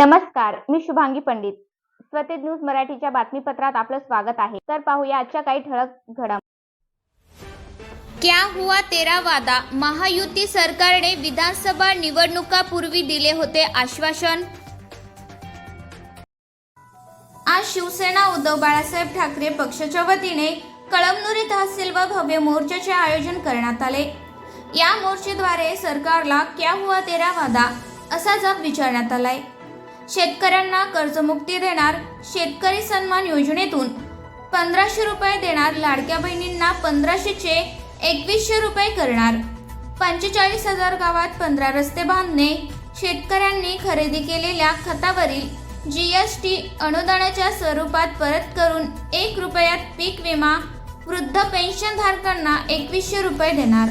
नमस्कार मी शुभांगी पंडित. स्वतेज न्यूज मराठीच्या बातमीपत्रात आपलं स्वागत आहे. तर पाहूया आजच्या काही ठळक घडम क्या हुआ तेरा वादा? महायुती सरकारने विधानसभा निवडणुकापूर्वी दिले होते आश्वासन? आज शिवसेना उद्धव बाळासाहेब ठाकरे पक्षाच्या वतीने कळमनुरी तहसील व भव्य मोर्चाचे आयोजन करण्यात आले. या मोर्चेद्वारे सरकारला क्या हुआ तेरा वादा? असा जप विचारण्यात आलाय. शेतकऱ्यांना कर्जमुक्ती देणार शेतकरी सन्मान योजनेतून पंधराशे रुपये देणार लाडक्या बहिणींना पंधराशेचे एकवीसशे रुपये करणार. पंचेचाळीस हजार गावात पंधरा रस्ते बांधणे शेतकऱ्यांनी खरेदी केलेल्या खतावरील जी एस टी अनुदानाच्या स्वरूपात परत करून एक रुपयात पीक विमा वृद्ध पेन्शनधारकांना एकवीसशे रुपये देणार.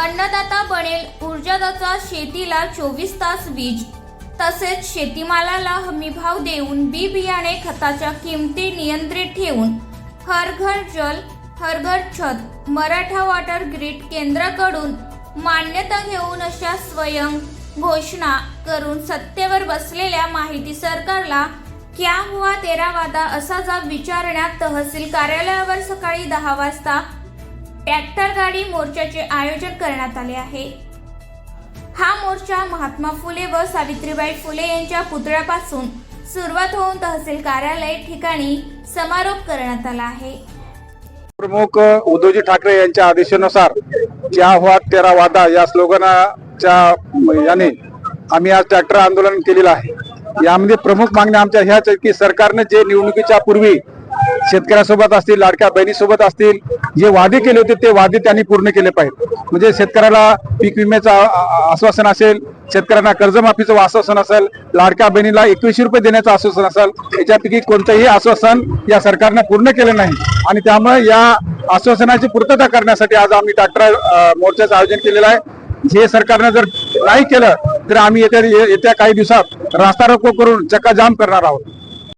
अन्नदाता बनेल ऊर्जादाता शेतीला चोवीस तास वीज तसेच शेतीमालाला हमी भाव देऊन बी बियाणे खताच्या किमती नियंत्रित ठेवून हर घर जल हर घर छत मराठा वॉटर ग्रीड केंद्राकडून मान्यता घेऊन अशा स्वयं घोषणा करून सत्तेवर बसलेल्या माहिती सरकारला क्या हुआ तेरा वादा? असा जाब विचारण्यात तहसील कार्यालयावर सकाळी दहा वाजता ट्रॅक्टर गाडी मोर्चाचे आयोजन करण्यात आले आहे. हा मोर्चा महात्मा फुले व सावित्रीबाई फुले यांच्या पुतळ्यापासून सुरुवात होऊन तहसील कार्यालय ठिकाणी समारोप करण्यात आला आहे. प्रमुख उद्धवजी ठाकरे यांच्या आदेशानुसार क्या हुआ तेरा वादा या स्लोगनाच्या याने आम्ही आज ट्रॅक्टर आंदोलन केलेलं आहे. यामध्ये प्रमुख मागण्या आमच्या ह्याच आहेत की सरकारने जे निवडणुकीच्या पूर्वी शेतकऱ्यासोबत असतील लाडक्या बहिणीसोबत असतील जे वादे केले होते ते वादे त्यांनी पूर्ण केले पाहिजे म्हणजे शेतकऱ्याला पीक विम्याचं आश्वासन असेल शेतकऱ्यांना कर्जमाफीचं आश्वासन असेल लाडक्या बहिणीला एकवीसशे रुपये देण्याचं आश्वासन असेल याच्यापैकी कोणतंही आश्वासन या सरकारने पूर्ण केलं नाही. आणि त्यामुळे या आश्वासनाची पूर्तता करण्यासाठी आज आम्ही ट्रॅक्टर मोर्चाचं आयोजन केलेलं आहे. हे सरकारने जर नाही केलं तर आम्ही येत्या येत्या काही दिवसात रास्ता रोको करून चक्का जाम करणार आहोत.